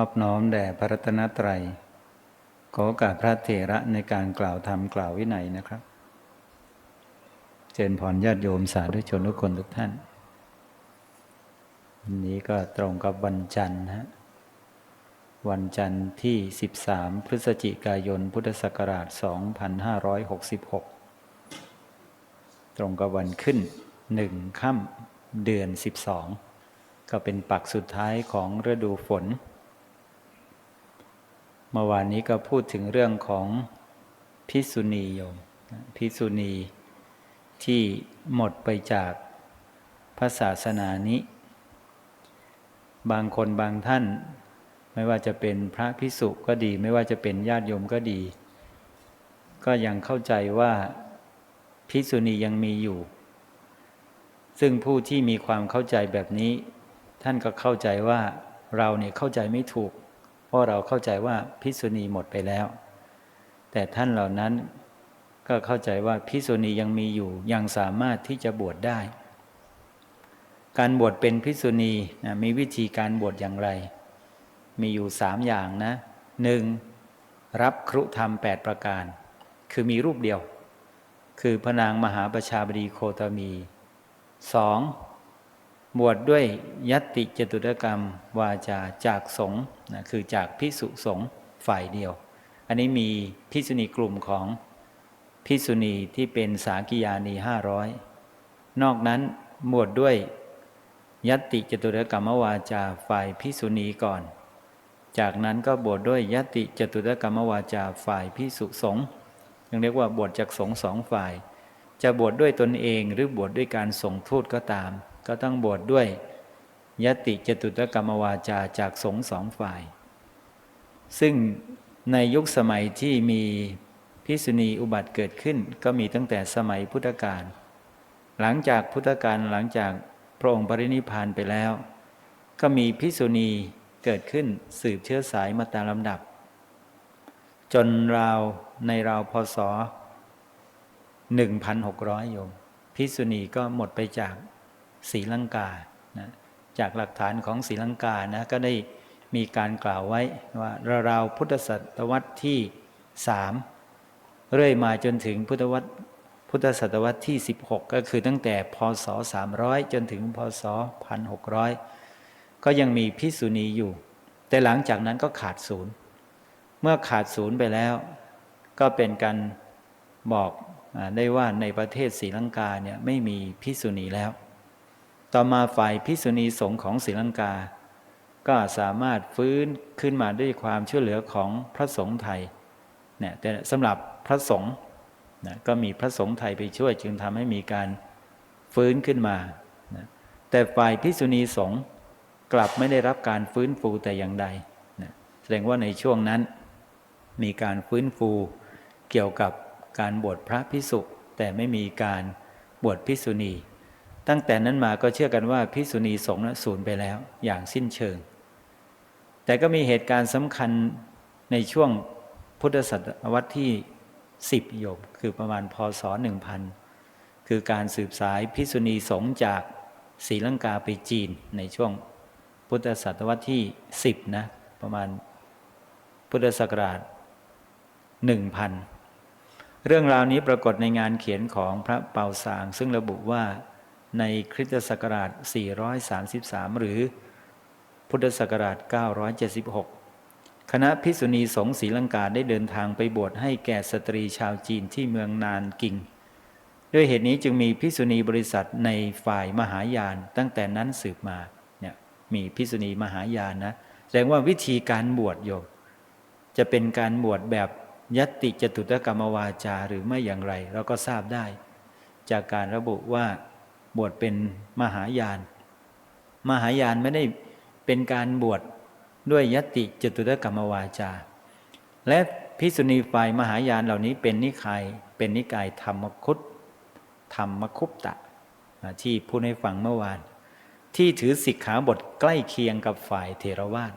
อบน้อมแด่พระรัตนตรัย ขอโอกาสพระเถระในการกล่าวธรรมกล่าววินัยนะครับ เจริญพรญาติโยมสาธุชนทุกคนทุกท่านวันนี้ก็ตรงกับวันจันทร์นะฮะวันจันทร์ที่ 13 พฤศจิกายน พุทธศักราช 2566 ตรงกับวันขึ้นหนึ่งค่ำเดือน 12 ก็เป็นปักสุดท้ายของฤดูฝน เมื่อวานนี้ก็พูดถึงเรื่องของพิสุณีโยมพิสุณีที่หมดไปจากพระศาสนานี้ บางคนบางท่าน ไม่ว่าจะเป็นพระพิสุก็ดี ไม่ว่าจะเป็นญาติโยมก็ดี ก็ยังเข้าใจว่าพิสุณียังมีอยู่ ซึ่งผู้ที่มีความเข้าใจแบบนี้ ท่านก็เข้าใจว่าเราเนี่ยเข้าใจไม่ถูก เพราะเราเข้าใจว่าพิสุณีหมดไปแล้ว แต่ท่านเหล่านั้นก็เข้าใจว่าพิสุณียังมีอยู่ยังสามารถที่จะบวชได้ การบวชเป็นพิสุณีนะมีวิธีการบวชอย่างไร มีอยู่สามอย่างนะหนึ่งรับครุธรรมแปดประการ คือมีรูปเดียว คือพนางมหาประชาบดีโคตมีสองบวชดด้วยยัตติจตุตกรรม วาจาจากสงฆ์ นะคือจากพิสุสงฆ์ฝ่ายเดียว อันนี้มีพิสุณีกลุ่มของพิสุณีที่เป็นสากิยานีห้าร้อยนอกนั้นบวชดด้วยยัตติจตุตกรรมวาจาฝ่ายพิสุณีก่อน จากนั้นก็บวชดด้วยยติจตุตกรรมวาจาฝ่ายพิสุสงฆ์ยังเรียกว่าบวชจากสงสองฝ่าย จะบวชดด้วยตนเองหรือบวชดด้วยการส่งทูตก็ตาม ก็ต้องบวชดด้วย ยติจตุตกรรมวาจาจากสงฆ์สองฝ่าย ซึ่งในยุคสมัยที่มีพิษุณีอุบัติเกิดขึ้นก็มีตั้งแต่สมัยพุทธกาลหลังจากพุทธกาลหลังจากพระองค์ปรินิพานไปแล้ว ก็มีพิษุณีเกิดขึ้นสืบเชื้อสายมาตามลำดับ จนราวในราวพศ 1,600โยมพิษุณีก็หมดไปจากศรีลังกา จากหลักฐานของศรีลังกานะก็ได้มีการกล่าวไว้ว่าราวพุทธศตวรรษที่สามเรื่อยมาจนถึงพุทธวัตพุทธศตวรรษที่ 16 ก็คือตั้งแต่พศ 300 จนถึงพศ 1600 ก็ยังมีพิษุณีอยู่ แต่หลังจากนั้นก็ขาดศูนย์ เมื่อขาดศูนย์ไปแล้ว ก็เป็นการบอกได้ว่าในประเทศศรีลังกาเนี่ยไม่มีพิษุณีแล้ว ต่อมาฝ่ายพิษุณีสงฆ์ของศรีลังกา ก็สามารถฟื้นขึ้นมาด้วยความช่วยเหลือของพระสงฆ์ไทยเนี่ยแต่สำหรับพระสงฆ์นะก็มีพระสงฆ์ไทยไปช่วยจึงทำให้มีการฟื้นขึ้นมานะแต่ฝ่ายพิษุณีสงฆ์กลับไม่ได้รับการฟื้นฟูแต่อย่างใดนะแสดงว่าในช่วงนั้น มีการฟื้นฟูเกี่ยวกับการบวชพระพิสุแต่ไม่มีการบวชพิสุณี ตั้งแต่นั้นมาก็เชื่อกันว่าพิสุณีสงฆ์สูญไปแล้ว อย่างสิ้นเชิง แต่ก็มีเหตุการณ์สำคัญในช่วงพุทธศตวรรษที่ 10โยมคือประมาณพศ 1000 คือการสืบสายพิสุณีสงฆ์จากศรีลังกาไปจีนในช่วงพุทธศตวรรษที่ 10 นะ ประมาณพุทธศักราช 1000 เรื่องราวนี้ปรากฏในงานเขียนของพระเปาสาง ซึ่งระบุว่า ในคริสตศักราช 433 หรือพุทธศักราช 976 คณะพิษุณีสงฆ์ศรีลังกาได้เดินทางไปบวชให้แก่สตรีชาวจีนที่เมืองนานกิง ด้วยเหตุนี้จึงมีพิษุณีบริษัทในฝ่ายมหายานตั้งแต่นั้นสืบมาเนี่ยมีพิษุณีมหายานนะแสดงว่าวิธีการบวชโยมจะเป็นการบวชแบบยติจตุตกรรมวาจาหรือไม่อย่างไร เราก็ทราบได้ จากการระบุว่า บวชเป็นมหายาน มหายานไม่ได้เป็นการบวชด้วยยติจตุตกรรมวาจา และพิสุณีฝ่ายมหายานเหล่านี้เป็นนิกายเป็นนิกายธรรมคุตธรรมคุปตะ ที่พูดให้ฟังเมื่อวาน ที่ถือสิกขาบทใกล้เคียงกับฝ่ายเทรวาส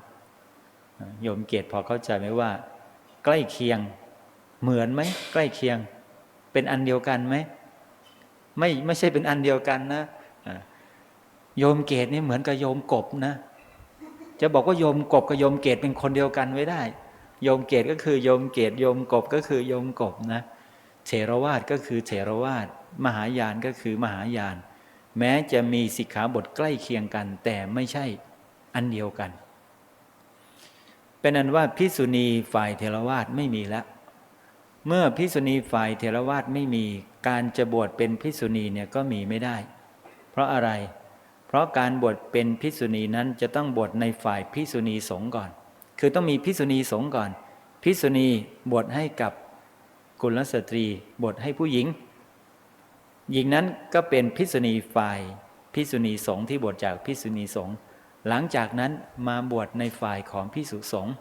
โยมเกตพอเข้าใจไหมว่า ใกล้เคียงเหมือนไหมใกล้เคียง เป็นอันเดียวกันไหม ไม่ไม่ใช่เป็นอันเดียวกันนะโยมเกตนี่เหมือนกับโยมกบนะ จะบอกว่าโยมกบกับโยมเกตเป็นคนเดียวกันไว้ได้ โยมเกตก็คือโยมเกตโยมกบก็คือโยมกบนะเถรวาทก็คือเถรวาทมหายานก็คือมหายาน แม้จะมีสิกขาบทใกล้เคียงกัน แต่ไม่ใช่อันเดียวกัน เป็นอันว่าพิสุณีฝ่ายเทรวาทไม่มีแล้ว เมื่อพิสุณีฝ่ายเทรวาทไม่มีการจะบวชเป็นพิสุณีเนี่ยก็มีไม่ได้ เพราะอะไร เพราะการบวชเป็นพิสุณีนั้นจะต้องบวชในฝ่ายพิสุณีสงฆ์ก่อน คือต้องมีพิสุณีสงฆ์ก่อน พิสุณีบวชให้กับกุลสตรีบวชให้ผู้หญิง หญิงนั้นก็เป็นพิสุณีฝ่ายพิสุณีสงฆ์ที่บวชจากพิสุณีสงฆ์หลังจากนั้นมาบวชในฝ่ายของพิสุสงฆ์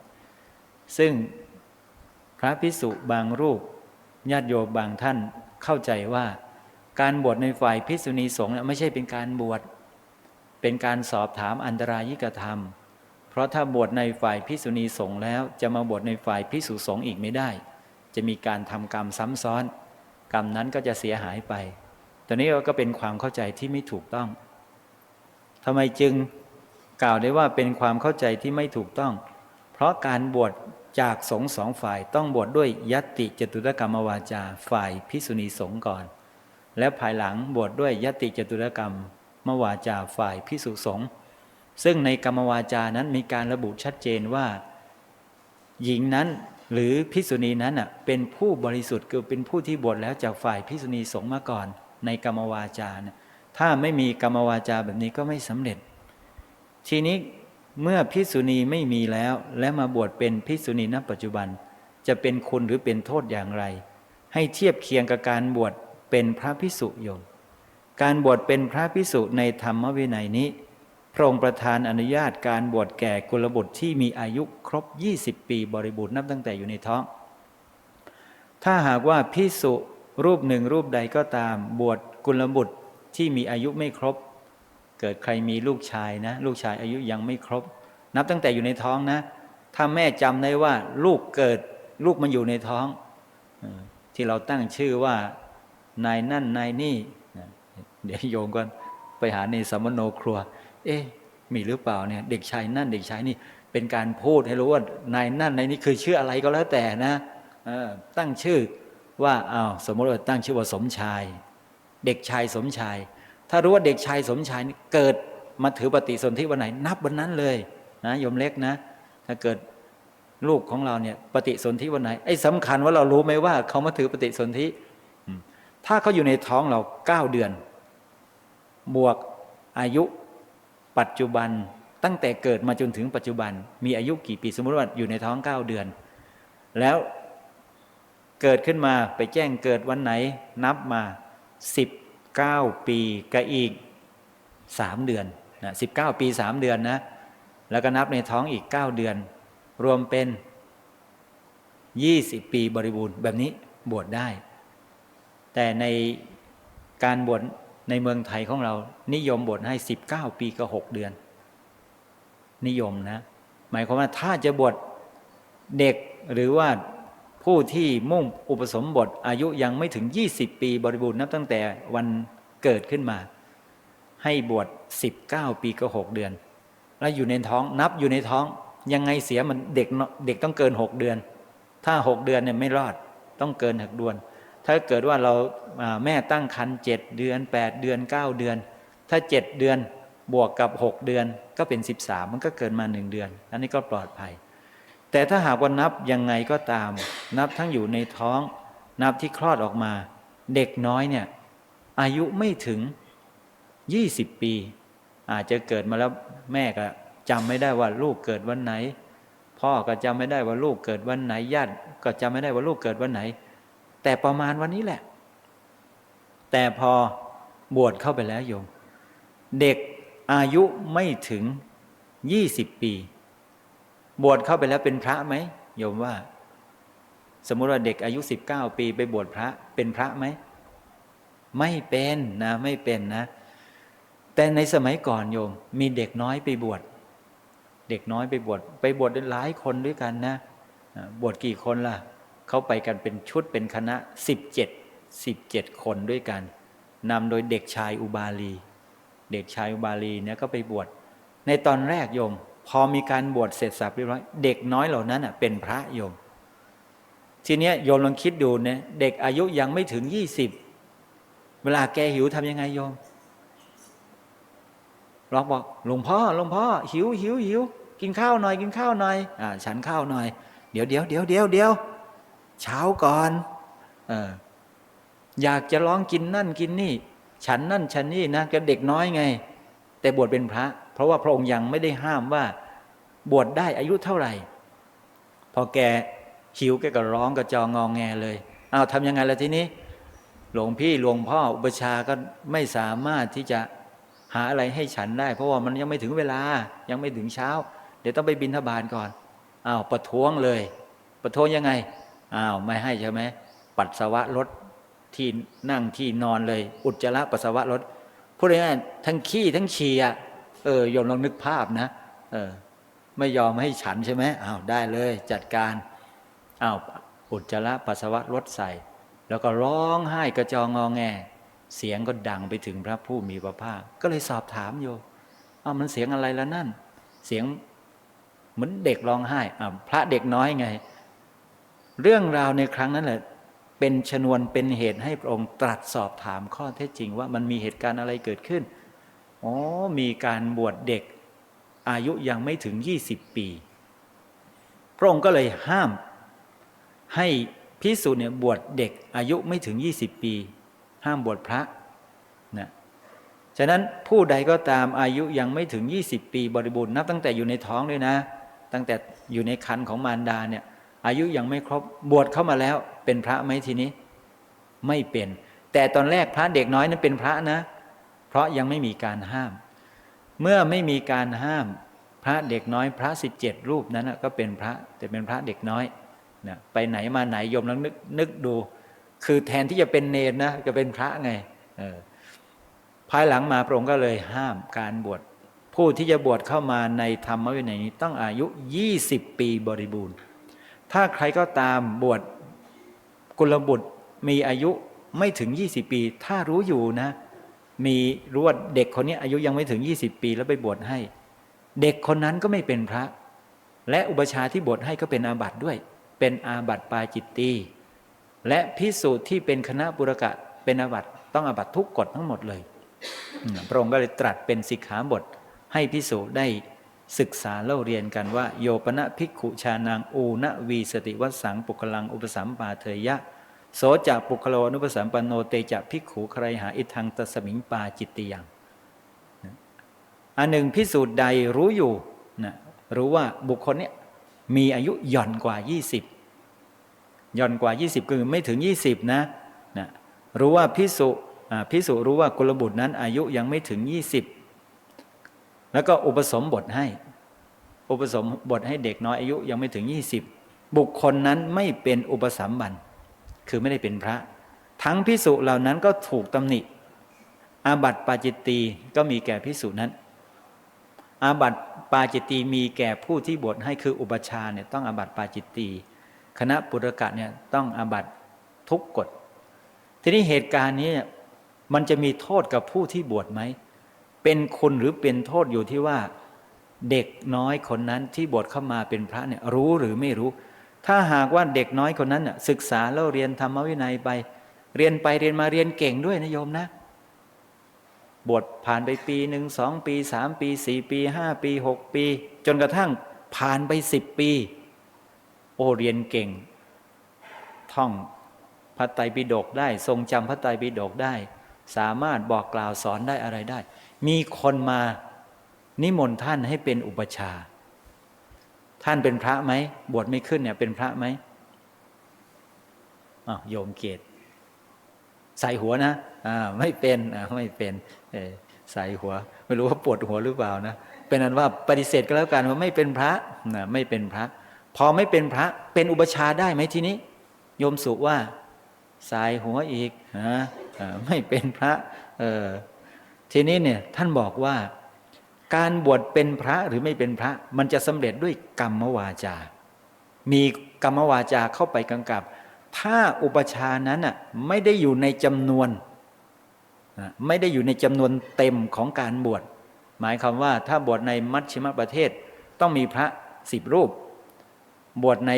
ซึ่ง พระพิสุบางรูปญาติโยมบางท่านเข้าใจว่า การบวชในฝ่ายพิสุณีสงฆ์ไม่ใช่เป็นการบวชเป็นการสอบถามอันตรายิกธรรม เพราะถ้าบวชในฝ่ายพิสุณีสงฆ์แล้วจะมาบวชในฝ่ายพิสุสงฆ์อีกไม่ได้ จะมีการทำกรรมซ้ำซ้อน กรรมนั้นก็จะเสียหายไปตัวนี้ก็เป็นความเข้าใจที่ไม่ถูกต้องทำไมจึงกล่าวได้ว่าเป็นความเข้าใจที่ไม่ถูกต้อง เพราะการบวช จากสงฆ์สองฝ่ายต้องบวชดด้วยยติจตุรกรรมวาจาฝ่ายพิสุณีสงก่อน และภายหลังบวชดด้วยยติจตุรกรรมมวาจาฝ่ายพิสุสงซึ่งในกรรมวาจานั้นมีการระบุชัดเจนว่า หญิงนั้นหรือพิสุณีนั้นเป็นผู้บริสุทธิ์คือเป็นผู้ที่บวชแล้วจากฝ่ายพิสุณีสงมาก่อน ในกรรมวาจานะถ้าไม่มีกรรมวาจาแบบนี้ก็ไม่สำเร็จ ทีนี้ เมื่อพิสุณีไม่มีแล้ว และมาบวชเป็นพิสุณีณปัจจุบัน จะเป็นคุณหรือเป็นโทษอย่างไร ให้เทียบเคียงกับการบวชเป็นพระพิสุโยมการบวชเป็นพระพิสุในธรรมวินัยนี้ พระองค์ประทานอนุญาตการบวชแก่กุลบุตรที่มีอายุครบ 20 ปีบริบูรณ์นับตั้งแต่อยู่ในท้อง ถ้าหากว่าพิสุรูปหนึ่งรูปใดก็ตามบวชกุลบุตรที่มีอายุไม่ครบ เกิดใครมีลูกชายนะ ลูกชายอายุยังไม่ครบ นับตั้งแต่อยู่ในท้องนะ ถ้าแม่จำได้ว่า ลูกเกิดลูกมันอยู่ในท้อง ที่เราตั้งชื่อว่านายนั่นนายนี่ เดี๋ยวโยมก็ไปหาในสมโนครัว เอ๊ะมีหรือเปล่าเนี่ย เด็กชายนั่นเด็กชายนี่ เป็นการพูดให้รู้ว่านายนั่นนายนี่คือชื่ออะไรก็แล้วแต่นะตั้งชื่อว่าอ้าวสมมติว่าตั้งชื่อว่าสมชาย เด็กชายสมชาย ถ้ารู้ว่าเด็กชายสมชายเกิดมาถือปฏิสนธิวันไหน นับวันนั้นเลยนะโยมเล็กนะ ถ้าเกิดลูกของเราเนี่ยปฏิสนธิวันไหนไอ้สำคัญว่าเรารู้ไหมว่าเขามาถือปฏิสนธิถ้าเขาอยู่ในท้องเราเก้าเดือน บวกอายุปัจจุบันตั้งแต่เกิดมาจนถึงปัจจุบัน มีอายุกี่ปีสมมติว่าอยู่ในท้องเก้าเดือน แล้วเกิดขึ้นมาไปแจ้งเกิดวันไหน นับมาสิบ เก้าปีกับอีกสามเดือนนะสิบเก้าปีสามเดือนนะ แล้วก็นับในท้องอีกเก้าเดือน รวมเป็นยี่สิบปีบริบูรณ์แบบนี้บวชได้ แต่ในการบวชในเมืองไทยของเรา นิยมบวชให้สิบเก้าปีกับหกเดือน นิยมนะ หมายความว่าถ้าจะบวชเด็กหรือว่า ผู้ที่มุ่งอุปสมบทอายุยังไม่ถึง 20 ปีบริบูรณ์นับตั้งแต่วันเกิดขึ้นมา ให้บวช19 ปีก็ 6 เดือน แล้วอยู่ในท้องนับอยู่ในท้องยังไงเสียมันเด็กเด็กต้องเกิน 6 เดือน ถ้า 6 เดือนเนี่ยไม่รอดต้องเกินหักดวนถ้าเกิดว่าเราแม่ตั้งครรภ์7เดือน 8 เดือน 9 เดือน ถ้า 7 เดือนบวกกับ 6 เดือนก็เป็น 13 มันก็เกินมา 1 เดือน อันนี้ก็ปลอดภัย แต่ถ้าหากว่านับยังไงก็ตาม นับทั้งอยู่ในท้อง นับที่คลอดออกมา เด็กน้อยเนี่ย อายุไม่ถึง 20 ปี อาจจะเกิดมาแล้วแม่ก็จำไม่ได้ว่าลูกเกิดวันไหน พ่อก็จำไม่ได้ว่าลูกเกิดวันไหนญาติก็จำไม่ได้ว่าลูกเกิดวันไหน แต่ประมาณวันนี้แหละ แต่พอบวชเข้าไปแล้วโยม เด็กอายุไม่ถึง 20 ปี บวชเข้าไปแล้วเป็นพระไหมโยมว่า สมมุติว่าเด็กอายุ19ปีไปบวชพระเป็นพระไหมไม่เป็นนะไม่เป็นนะ แต่ในสมัยก่อนโยม มีเด็กน้อยไปบวชเด็กน้อยไปบวชไปบวชหลายคนด้วยกันนะบวชกี่คนล่ะเขาไปกันเป็นชุดเป็นคณะ17 17คนด้วยกันนำโดยเด็กชายอุบาลี เด็กชายอุบาลีเนี่ยก็ไปบวชในตอนแรกโยม พอมีการบวชเสร็จสับเรียบร้อยเด็กน้อยเหล่านั้นอะเป็นพระโยม ทีเนี้ยโยมลองคิดดูเนี่ยเด็กอายุยังไม่ถึงยี่สิบเวลาแกหิวทำยังไงโยมร้องบอกหลวงพ่อหลวงพ่อหิวหิวหิวกินข้าวหน่อยกินข้าวหน่อยอ่าฉันข้าวหน่อย เดี๋ยวเดี๋ยวเดี๋ยวเดี๋ยวเดี๋ยวเช้าก่อนเอออยากจะร้องกินนั่นกินนี่ ฉันนั่นฉันนี่นะแกเด็กน้อยไง แต่บวชเป็นพระ ราะว่าพระองค์ยังไม่ได้ห้ามว่าบวชได้อายุเท่าไหร่ พอแกหิวแกก็ร้องกระจองงองแงเลยเอ้าทำยังไงล่ะทีนี้ หลวงพี่หลวงพ่ออุปชาก็ไม่สามารถที่จะหาอะไรให้ฉันได้ เพราะว่ามันยังไม่ถึงเวลายังไม่ถึงเช้า เดี๋ยวต้องไปบินทบาทก่อนอ้าวประท้วงเลย ประท้วงยังไงอ้าวไม่ให้ใช่ไหมปัสสาวะรถที่นั่งที่นอนเลย อุจจาระปัสสาวะรถพูดง่ายๆทั้งขี้ทั้งฉี่อะ เออโยมลองนึกภาพนะ เออ ไม่ยอมให้ฉันใช่ไหมอ้าวได้เลยจัดการอ้าวอุจจาระปัสสาวะรถใส่ แล้วก็ร้องไห้กระจองงอแง เสียงก็ดังไปถึงพระผู้มีพระภาคก็เลยสอบถามโยอ้าวมันเสียงอะไรแล้วนั่น เสียงเหมือนเด็กร้องไห้อ่าพระเด็กน้อยไง เรื่องราวในครั้งนั้นแหละเป็นชนวนเป็นเหตุให้พระองค์ตรัสสอบถามข้อเท็จจริงว่ามันมีเหตุการณ์อะไรเกิดขึ้น อ๋อมีการบวชเด็ก อายุยังไม่ถึง 20 ปี พระองค์ก็เลยห้าม ให้พิสูจน์เนี่ยบวชเด็กอายุไม่ถึง 20 ปี ห้ามบวชพระนะฉะนั้นผู้ใดก็ตามอายุยังไม่ถึง 20 ปีบริบูรณ์นับตั้งแต่อยู่ในท้องเลยนะ ตั้งแต่อยู่ในคันของมารดาเนี่ยอายุยังไม่ครบบวชเข้ามาแล้วเป็นพระไหมทีนี้ ไม่เป็น แต่ตอนแรกพระเด็กน้อยนั้นเป็นพระนะ เพราะยังไม่มีการห้าม เมื่อไม่มีการห้าม พระเด็กน้อยพระสิบเจ็ดรูปนั้นก็เป็นพระแต่เป็นพระเด็กน้อยนะไปไหนมาไหนโยมลองนึกนึกดู คือแทนที่จะเป็นเนรนะจะเป็นพระไงออภายหลังมาพระองค์ก็เลยห้ามการบวชผู้ที่จะบวชเข้ามาในธรรมวินัยนี้ต้องอายุ 20 ปีบริบูรณ์ ถ้าใครก็ตามบวชกุลบุตรมีอายุไม่ถึง 20 ปี ถ้ารู้อยู่นะ มีรู้ว่าเด็กคนนี้อายุยังไม่ถึง 20 ปีแล้วไปบวชให้ เด็กคนนั้นก็ไม่เป็นพระ และอุปชาที่บวชให้ก็เป็นอาบัติด้วย เป็นอาบัติปาจิตตีและพิสูจน์ที่เป็นคณะบุรกะเป็นอาบัติต้องอาบัติทุกกฎทั้งหมดเลยพระองค์ก็เลยตรัสเป็นสิกขาบท ให้พิสูจน์ได้ศึกษาเล่าเรียนกันว่า โยปนะภิกขุชานางอูณวีสติวัสสังปุคลังอุปสัมปาเทยะ โสจะปุคโลอนุปสัมปันโนเตจะภิกขุใครหาอิทังตสมิงปาจิตติยังอันหนึ่งพิสูจน์ใดรู้อยู่นะรู้ว่าบุคคลเนี้ยมีอายุหย่อนกว่า 20หย่อนกว่า 20 คือไม่ถึง 20 นะนะรู้ว่าพิสุพิสุรู้ว่ากุลบุตรนั้นอายุยังไม่ถึง 20 แล้วก็อุปสมบทให้ อุปสมบทให้เด็กน้อยอายุยังไม่ถึง 20 บุคคลนั้นไม่เป็นอุปสมบัน คือไม่ได้เป็นพระ ทั้งพิสุเหล่านั้นก็ถูกตำหนิ อาบัติปาจิตตีก็มีแก่พิสุนั้น อาบัติปาจิตตีมีแก่ผู้ที่บวชให้คืออุปชาเนี่ยต้องอาบัติปาจิตตีคณะปุรกะเนี่ยต้องอาบัติทุกกฎ ทีนี้เหตุการณ์นี้มันจะมีโทษกับผู้ที่บวชไหม เป็นคุณหรือเป็นโทษอยู่ที่ว่าเด็กน้อยคนนั้นที่บวชเข้ามาเป็นพระเนี่ยรู้หรือไม่รู้ ถ้าหากว่าเด็กน้อยคนนั้นน่ะศึกษาแล้วเรียนธรรมวินัยไป เรียนไปเรียนมาเรียนเก่งด้วยนะโยมนะ บวชผ่านไปปีหนึ่งสองปีสามปีสี่ปีห้าปีหกปี จนกระทั่งผ่านไปสิบปี โอเรียนเก่ง ท่องพระไตรปิฎกได้ ทรงจำพระไตรปิฎกได้ สามารถบอกกล่าวสอนได้อะไรได้ มีคนมานิมนต์ท่านให้เป็นอุปชา ท่านเป็นพระไหมบวชไม่ขึ้นเนี่ย เป็นพระไหมอ้าวโยมเกตใส่หัวนะอ่าไม่เป็นอ่าไม่เป็นเอใส่หัว ไม่รู้ว่าปวดหัวหรือเปล่านะเป็นอันว่าปฏิเสธก็แล้วกันว่าไม่เป็นพระนะไม่เป็นพระ พอไม่เป็นพระ เป็นอุปชาได้ไหมทีนี้ โยมสุว่าสายหัวอีกนะไม่เป็นพระ เออทีนี้เนี่ยท่านบอกว่า การบวชเป็นพระหรือไม่เป็นพระ มันจะสำเร็จด้วยกรรมวาจา มีกรรมวาจาเข้าไปกำกับ ถ้าอุปชานั้นอะไม่ได้อยู่ในจำนวนไม่ได้อยู่ในจำนวนเต็มของการบวชหมายความว่าถ้าบวชในมัชชิมประเทศต้องมีพระสิบรูป บวชใน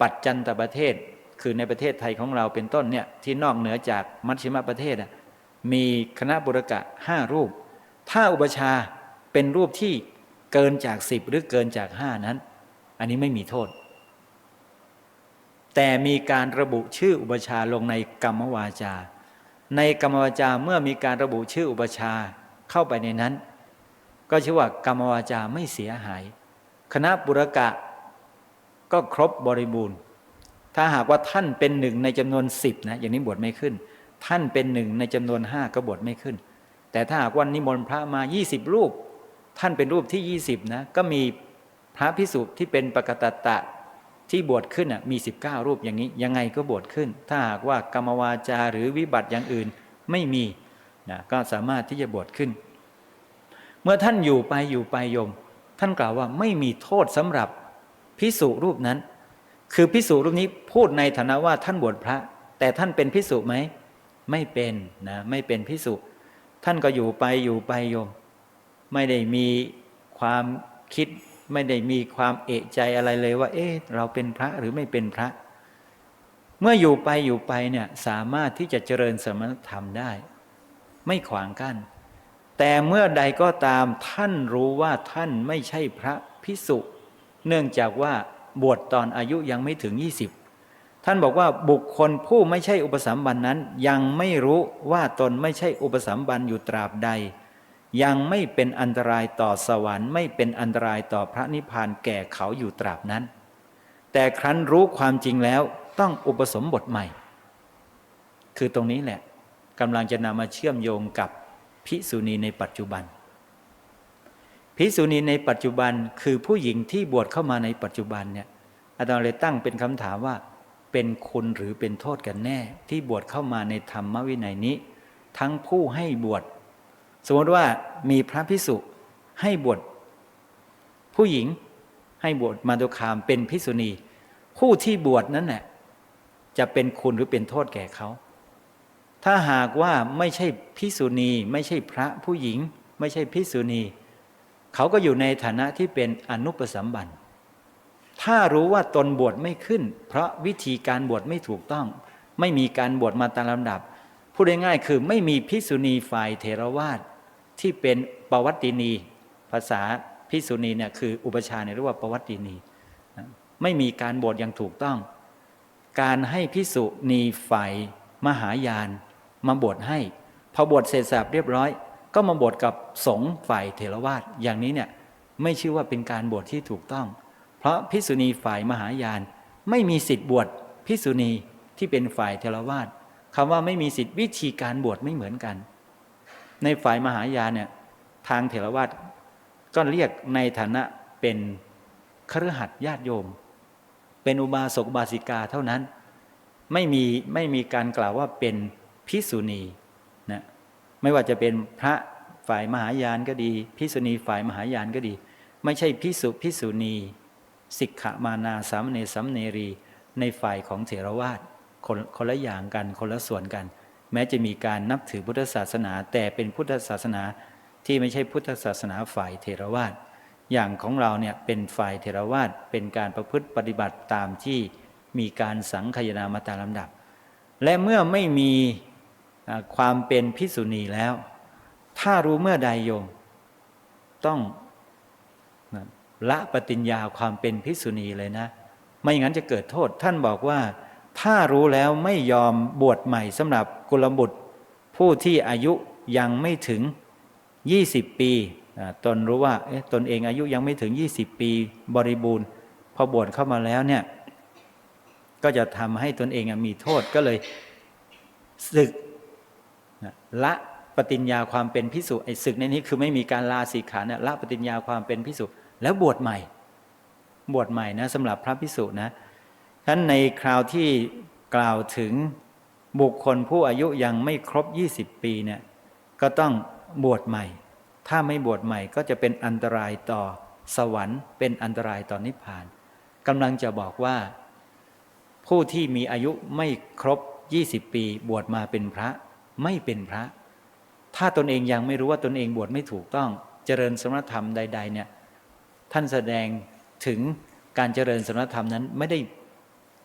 ปัจจันตประเทศ คือในประเทศไทยของเราเป็นต้นเนี่ยที่นอกเหนือจากมัชชิมประเทศมีคณะบุรกะห้ารูป ถ้าอุปชา เป็นรูปที่เกินจากสิบหรือเกินจากห้านั้น อันนี้ไม่มีโทษ แต่มีการระบุชื่ออุปชาลงในกรรมวาจา ในกรรมวาจาเมื่อมีการระบุชื่ออุปชาเข้าไปในนั้น ก็ชื่อว่ากรรมวาจาไม่เสียหาย คณะบุรกะก็ครบบริบูรณ์ ถ้าหากว่าท่านเป็นหนึ่งในจำนวนสิบนะอย่างนี้บวชไม่ขึ้น ท่านเป็นหนึ่งในจำนวนห้าก็บวชไม่ขึ้น แต่ถ้าหากวันนิมนต์พระมา 20 รูป ท่านเป็นรูปที่ 20นะก็มีพระพิสุที่เป็นปกตตะที่บวชขึ้นอะมี 19 รูปอย่างนี้ ยังไงก็บวชขึ้น ถ้าหากว่ากรรมวาจาหรือวิบัติอย่างอื่นไม่มีนะก็สามารถที่จะบวชขึ้น เมื่อท่านอยู่ไปอยู่ไปโยม ท่านกล่าวว่าไม่มีโทษสำหรับพิสุรูปนั้น คือพิสุรูปนี้พูดในฐานะว่าท่านบวชพระ แต่ท่านเป็นพิสุไหมไม่เป็นนะไม่เป็นพิสุท่านก็อยู่ไปอยู่ไปโยม ไม่ได้มีความคิด ไม่ได้มีความเอะใจอะไรเลยว่า เอ๊ะเราเป็นพระหรือไม่เป็นพระ เมื่ออยู่ไปอยู่ไปเนี่ยสามารถที่จะเจริญสมณธรรมได้ ไม่ขวางกัน้นแต่เมื่อใดก็ตามท่านรู้ว่าท่านไม่ใช่พระพิสุ เนื่องจากว่าบวชตอนอายุยังไม่ถึง 20 ท่านบอกว่าบุคคลผู้ไม่ใช่อุปสัมบันนั้น ยังไม่รู้ว่าตนไม่ใช่อุปสัมบันอยู่ตราบใด ยังไม่เป็นอันตรายต่อสวรรค์ ไม่เป็นอันตรายต่อพระนิพพานแก่เขาอยู่ตราบนั้น แต่ครั้นรู้ความจริงแล้วต้องอุปสมบทใหม่ คือตรงนี้แหละกำลังจะนำมาเชื่อมโยงกับภิกษุณีในปัจจุบันภิกษุณีในปัจจุบันคือผู้หญิงที่บวชเข้ามาในปัจจุบันเนี่ยอาจารย์เลยตั้งเป็นคำถามว่า เป็นคุณหรือเป็นโทษกันแน่ ที่บวชเข้ามาในธรรมวินัยนี้ ทั้งผู้ให้บวช สมมติว่ามีพระพิสุให้บวชผู้หญิงให้บวชมาตุคามเป็นพิสุณี ผู้ที่บวชนั้นแหละจะเป็นคุณหรือเป็นโทษแก่เขา ถ้าหากว่าไม่ใช่พิสุณี ไม่ใช่พระผู้หญิง ไม่ใช่พิสุณี เขาก็อยู่ในฐานะที่เป็นอนุปสัมบันถ้ารู้ว่าตนบวชไม่ขึ้น เพราะวิธีการบวชไม่ถูกต้อง ไม่มีการบวชมาตามลำดับพูดง่ายๆคือไม่มีพิสุณีฝ่ายเทรวาส ที่เป็นปวัตตินี ภาษาพิสุณีเนี่ยคืออุปชาเนี่ยเรียกว่าปวัตตินี ไม่มีการบวชอย่างถูกต้อง การให้พิสุณีฝ่ายมหายาน มาบวชให้ พอบวชเสร็จสับเรียบร้อย ก็มาบวชกับสงฆ์ฝ่ายเทรวาสอย่างนี้เนี่ยไม่ชื่อว่าเป็นการบวชที่ถูกต้อง เพราะพิสุณีฝ่ายมหายาน ไม่มีสิทธิ์บวชพิสุณีที่เป็นฝ่ายเทรวาสคำว่าไม่มีสิทธิ์วิธีการบวชไม่เหมือนกัน ในฝ่ายมหายานเนี่ยทางเทรวาสก็เรียกในฐานะเป็นครหัสญาติโยม เป็นอุบาสกบาสิกาเท่านั้นไม่มีไม่มีการกล่าวว่าเป็นพิสุณีนะไม่ว่าจะเป็นพระฝ่ายมหายานก็ดี พิสุณีฝ่ายมหายานก็ดี ไม่ใช่พิสุพิสุณีสิกขมานาสามเณรสัมเนรี ในฝ่ายของเถรวาทคนคนละอย่างกันคนละส่วนกัน แม้จะมีการนับถือพุทธศาสนา แต่เป็นพุทธศาสนาที่ไม่ใช่พุทธศาสนาฝ่ายเทรวาทอย่างของเราเนี่ยเป็นฝ่ายเทรวาทเป็นการประพฤติปฏิบัติตามที่มีการสังขยนามาตามลำดับ และเมื่อไม่มีความเป็นพิสุณีแล้ว ถ้ารู้เมื่อใดโยม ต้องละปฏิญญาความเป็นพิสุณีเลยนะ ไม่งั้นจะเกิดโทษ ท่านบอกว่า ถ้ารู้แล้วไม่ยอมบวชใหม่สำหรับ กุลบุตร ผู้ที่อายุยังไม่ถึง 20 ปีตนรู้ว่าตนเองอายุยังไม่ถึง 20 ปีบริบูรณ์ พอบวชเข้ามาแล้วเนี่ยก็จะทำให้ตนเองมีโทษก็เลยศึกละปฏิญญาความเป็นพิสุไอ้ศึกในนี้คือไม่มีการลาสีขาเนี่ยละปฏิญญาความเป็นพิสุแล้วบวชใหม่ บวชใหม่นะสำหรับพระพิสุนะท่านในคราวที่กล่าวถึง บุคคลผู้อายุยังไม่ครบ 20 ปีเนี่ยก็ต้องบวชใหม่ ถ้าไม่บวชใหม่ก็จะเป็นอันตรายต่อสวรรค์ เป็นอันตรายต่อนิพพานกำลังจะบอกว่า ผู้ที่มีอายุไม่ครบ 20 ปี บวชมาเป็นพระไม่เป็นพระ ถ้าตนเองยังไม่รู้ว่าตนเองบวชไม่ถูกต้อง เจริญสมณธรรมใด ๆ เนี่ยท่านแสดงถึงการเจริญสมณธรรมนั้นไม่ได้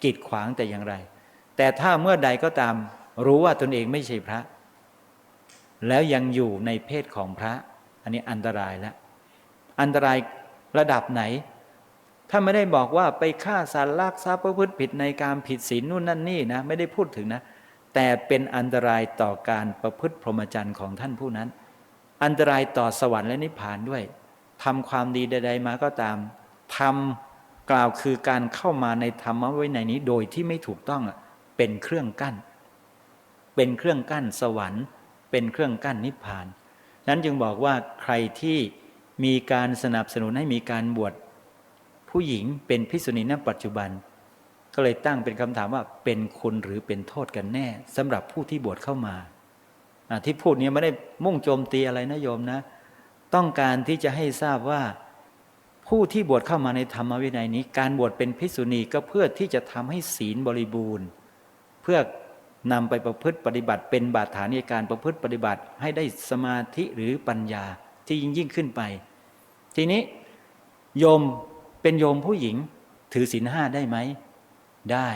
กีดขวางแต่อย่างไร แต่ถ้าเมื่อใดก็ตามรู้ว่าตนเองไม่ใช่พระ แล้วยังอยู่ในเพศของพระ อันนี้อันตรายแล้วอันตรายระดับไหน ถ้าไม่ได้บอกว่าไปฆ่าสัตว์ลักทรัพย์ประพฤติผิดในการผิดศีลนู่นนั่นนี่นะไม่ได้พูดถึงนะ แต่เป็นอันตรายต่อการประพฤติพรหมจรรย์ของท่านผู้นั้น อันตรายต่อสวรรค์และนิพพานด้วยทำความดีใด ๆ มาก็ตามทำกล่าวคือการเข้ามาในธรรมะไว้ในนี้โดยที่ไม่ถูกต้อง เป็นเครื่องกั้น เป็นเครื่องกั้นสวรรค์ เป็นเครื่องกั้นนิพพาน นั้นจึงบอกว่าใครที่มีการสนับสนุนให้มีการบวชผู้หญิงเป็นพิสุณีณปัจจุบัน ก็เลยตั้งเป็นคำถามว่าเป็นคุณหรือเป็นโทษกันแน่สำหรับผู้ที่บวชเข้ามา ที่พูดนี้ไม่ได้มุ่งโจมตีอะไรนะโยมนะ ต้องการที่จะให้ทราบว่าผู้ที่บวชเข้ามาในธรรมวินัยนี้ การบวชเป็นพิสุณีก็เพื่อที่จะทำให้ศีลบริบูรณ์ พื่อนำไปประพฤติปฏิบัติ เป็นบาดฐานในการประพฤติปฏิบัติ ให้ได้สมาธิหรือปัญญาที่ยิ่งยิ่งขึ้นไป ทีนี้โยมเป็นโยมผู้หญิง ถือศีลห้าได้ไหมได้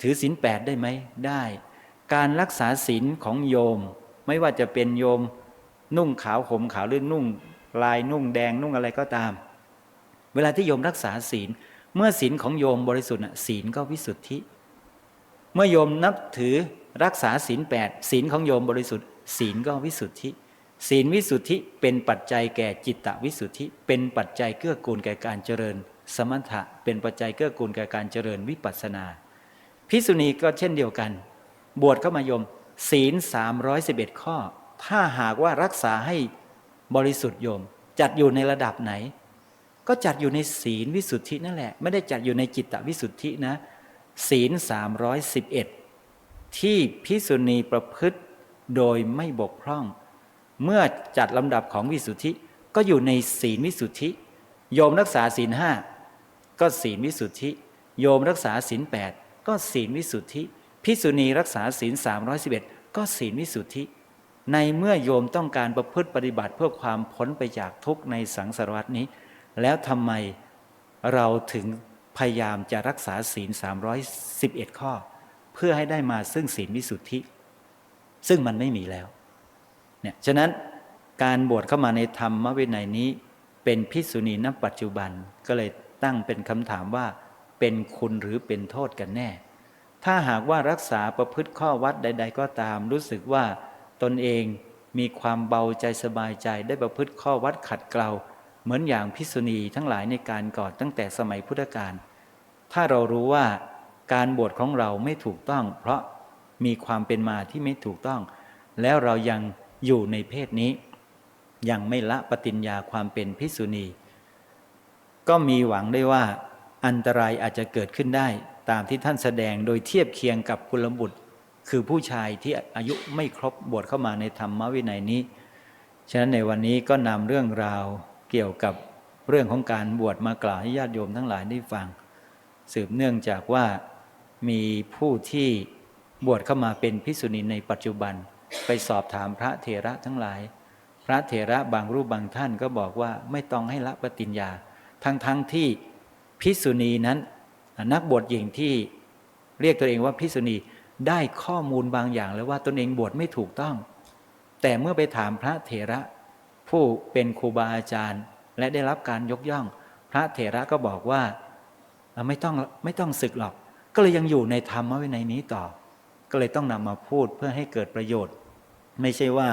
ถือศีลแปดได้ไหมได้ การรักษาศีลของโยม ไม่ว่าจะเป็นโยมนุ่งขาวห่มขาวหรือนุ่ง ลายนุ่งแดงนุ่งอะไรก็ตาม เวลาที่โยมรักษาศีล เมื่อศีลของโยมบริสุทธิ์ศีลก็วิสุทธิ เมื่อโยมนับถือรักษาศีลแปดศีลของโยมบริสุทธิ์ศีลก็วิสุทธิ ศีลวิสุทธิเป็นปัจจัยแก่จิตตวิสุทธิ เป็นปัจจัยเกื้อกูลแก่การเจริญ สมถะเป็นปัจจัยเกื้อกูลแก่การเจริญวิปัสสนาพิสุณีก็เช่นเดียวกัน บวชเข้ามายม ศีล 311 ข้อ ถ้าหากว่ารักษาให้บริสุทธิ์โยม จัดอยู่ในระดับไหน ก็จัดอยู่ในศีลวิสุทธินั่นแหละ ไม่ได้จัดอยู่ในจิตตวิสุทธินะ ศีล 311 ที่พิสุณีประพฤติโดยไม่บกพร่อง เมื่อจัดลำดับของวิสุทธิก็อยู่ในศีลวิสุทธิ โยมรักษาศีลห้าก็ศีลวิสุทธิ โยมรักษาศีลแปดก็ศีลวิสุทธิ พิสุณีรักษาศีลสามร้อยสิบเอ็ดก็ศีลวิสุทธิ ในเมื่อโยมต้องการประพฤติปฏิบัติเพื่อความพ้นไปจากทุกข์ในสังสารวัตนี้ แล้วทำไมเราถึง พยายามจะรักษาศีล 311 ข้อ เพื่อให้ได้มาซึ่งศีลวิสุทธิ ซึ่งมันไม่มีแล้วเนี่ยฉะนั้นการบวชเข้ามาในธรรมวินัยนี้ เป็นพิสุณีณปัจจุบันก็เลยตั้งเป็นคำถามว่า เป็นคุณหรือเป็นโทษกันแน่ ถ้าหากว่ารักษาประพฤติข้อวัดใด ๆ ก็ตาม รู้สึกว่าตนเองมีความเบาใจสบายใจได้ประพฤติข้อวัดขัดเกลา เหมือนอย่างพิสุณีทั้งหลายในการก่อนตั้งแต่สมัยพุทธกาลถ้าเรารู้ว่าการบวชของเราไม่ถูกต้อง เพราะมีความเป็นมาที่ไม่ถูกต้อง แล้วเรายังอยู่ในเพศนี้ ยังไม่ละปฏิญญาความเป็นพิสุณี ก็มีหวังได้ว่าอันตรายอาจจะเกิดขึ้นได้ ตามที่ท่านแสดงโดยเทียบเคียงกับกุลบุตร คือผู้ชายที่อายุไม่ครบบวชเข้ามาในธรรมวินัยนี้ ฉะนั้นในวันนี้ก็นำเรื่องราว เกี่ยวกับเรื่องของการบวชมากล่าวให้ญาติโยมทั้งหลายได้ฟัง สืบเนื่องจากว่ามีผู้ที่บวชเข้ามาเป็นพิสุณีในปัจจุบัน ไปสอบถามพระเถระทั้งหลาย พระเถระบางรูปบางท่านก็บอกว่าไม่ต้องให้ละปฏิญญา ทั้งๆทที่พิสุณีนั้นนักบวชหญิงที่เรียกตัวเองว่าพิสุณีได้ข้อมูลบางอย่างแล้วว่าตนเองบวชไม่ถูกต้อง แต่เมื่อไปถามพระเถระ ผู้เป็นครูบาอาจารย์ และได้รับการยกย่อง พระเถระก็บอกว่าไม่ต้องไม่ต้องศึกหรอก ก็เลยยังอยู่ในธรรมวินัยนี้ต่อ ก็เลยต้องนำมาพูดเพื่อให้เกิดประโยชน์ ไม่ใช่ว่า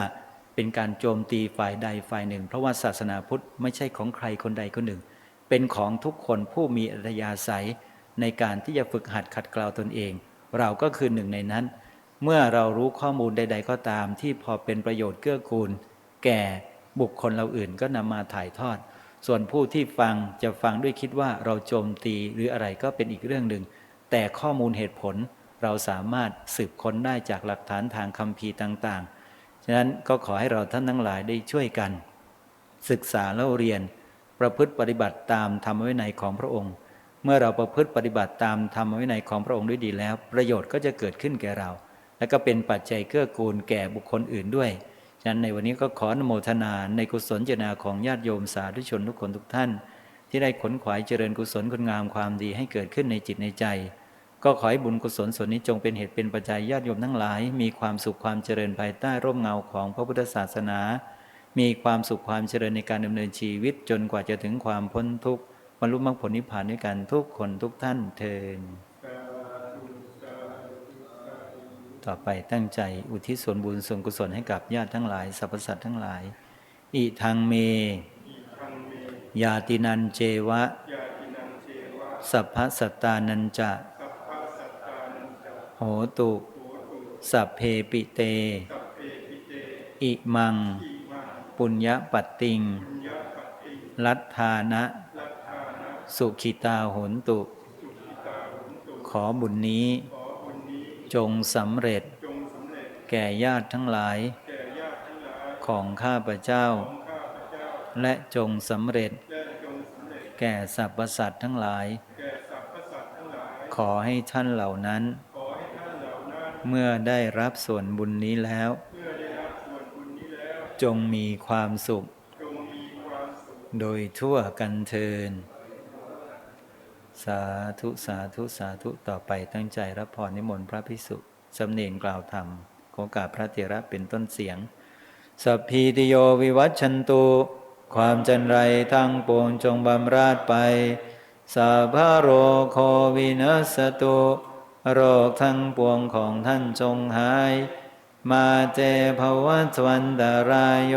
เป็นการโจมตีฝ่ายใดฝ่ายหนึ่ง เพราะว่าศาสนาพุทธไม่ใช่ของใครคนใดคนหนึ่ง เป็นของทุกคนผู้มีอัธยาศัยในการที่จะฝึกหัดขัดเกลาตนเอง เราก็คือหนึ่งในนั้น เมื่อเรารู้ข้อมูลใด ๆ ก็ตามที่พอเป็นประโยชน์เกื้อกูล แก่ บุคคลเราอื่นก็นำมาถ่ายทอด ส่วนผู้ที่ฟังจะฟังด้วยคิดว่าเราโจมตีหรืออะไรก็เป็นอีกเรื่องหนึ่ง แต่ข้อมูลเหตุผลเราสามารถสืบค้นได้จากหลักฐานทางคำพีต่างๆ ฉะนั้นก็ขอให้เราท่านทั้งหลายได้ช่วยกัน ศึกษาแล้วเรียน ประพฤติปฏิบัติตามธรรมวินัยของพระองค์ เมื่อเราประพฤติปฏิบัติตามธรรมวินัยของพระองค์ด้วยดีแล้ว ประโยชน์ก็จะเกิดขึ้นแก่เรา และก็เป็นปัจจัยเกื้อกูลแก่บุคคลอื่นด้วย ฉะนั้นในวันนี้ก็ขออนุโมทนาในกุศลเจนาของญาติโยมสาธุชนทุกคนทุกท่าน ที่ได้ขนขวายเจริญกุศลคุณงามความดีให้เกิดขึ้นในจิตในใจ ก็ขอให้บุญกุศลส่วนนี้จงเป็นเหตุเป็นปัจจัยญาติโยมทั้งหลาย มีความสุขความเจริญภายใต้ร่มเงาของพระพุทธศาสนา มีความสุขความเจริญในการดำเนินชีวิตจนกว่าจะถึงความพ้นทุกข์บรรลุมรรคผลนิพพานด้วยกันทุกคนทุกท่านเทิน ต่อไปตั้งใจ อุทิศส่วนบุญส่วนกุศลให้กับญาติทั้งหลายสรรพสัตว์ทั้งหลาย อิทังเม ยาตินันเจวะ สัพพสัตตานันจะ โหตุ สัพเพปิเต อิมัง ปุญญปัตติง ลัทธานะ สุขิตาโหนตุ ขอบุญนี้ จงสำเร็จ แก่ญาติทั้งหลาย ของข้าพเจ้า และจงสำเร็จ แก่สรรพสัตว์ทั้งหลาย ขอให้ท่านเหล่านั้น เมื่อได้รับส่วนบุญนี้แล้ว จงมีความสุข โดยทั่วกันเทิน สาธุสาธุสาธุต่อไปตั้งใจรับพรนิมนต์พระพิสุสำเนียงกล่าวธรรมขอกาบพระเถระเป็นต้นเสียงสัพพีติโยวิวัชชันตุความจันไรทั้งปวงจงบำราดไปสัพพะโรโควินัสตุโรคทั้งปวงของท่านจงหาย มาเจภวัตวันตรายโย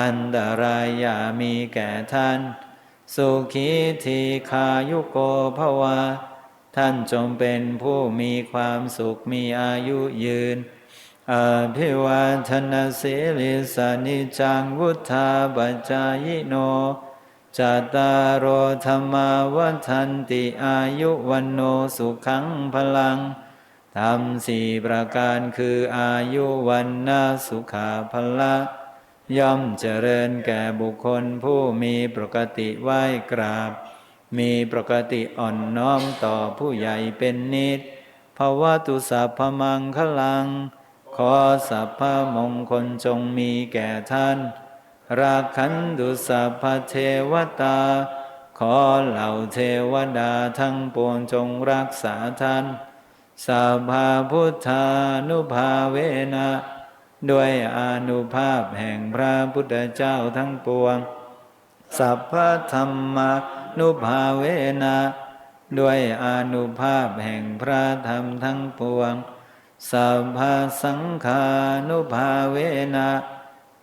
อันตรายอย่ามีแก่ท่าน สุขีทีคายุโกภวะท่านจงเป็นผู้มีความสุขมีอายุยืนอภิวาทนาสิลิสานิจังวุธาปัจายโนจตารโรธรรมาวัฏันติอายุวันโนสุขังพลังธรรมสี่ประการคืออายุวันนาสุขาพละ ย่อมเจริญแก่บุคคลผู้มีปกติไหว้กราบ มีปกติอ่อนน้อมต่อผู้ใหญ่เป็นนิดภาวะตุสัพพมังคลัง ขอสัพพมงคลจงมีแก่ท่าน ราคันตุสัพพเทวตา ขอเหล่าเทวดาทั้งปวงจงรักษาท่านสัพพาพุทธานุภาเวนะ ด้วยอานุภาพแห่งพระพุทธเจ้าทั้งปวง สัพพธรรมานุภาเวนะด้วยอานุภาพแห่งพระธรรมทั้งปวง สัพพสังฆานุภาเวนะ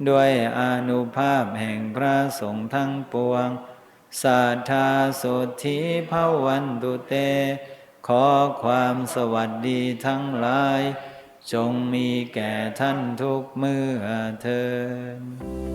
ด้วยอานุภาพแห่งพระสงฆ์ทั้งปวงสัทธาโสธิภวันตุเต ขอความสวัสดีทั้งหลาย จงมีแก่ท่านทุกเมื่อเทิน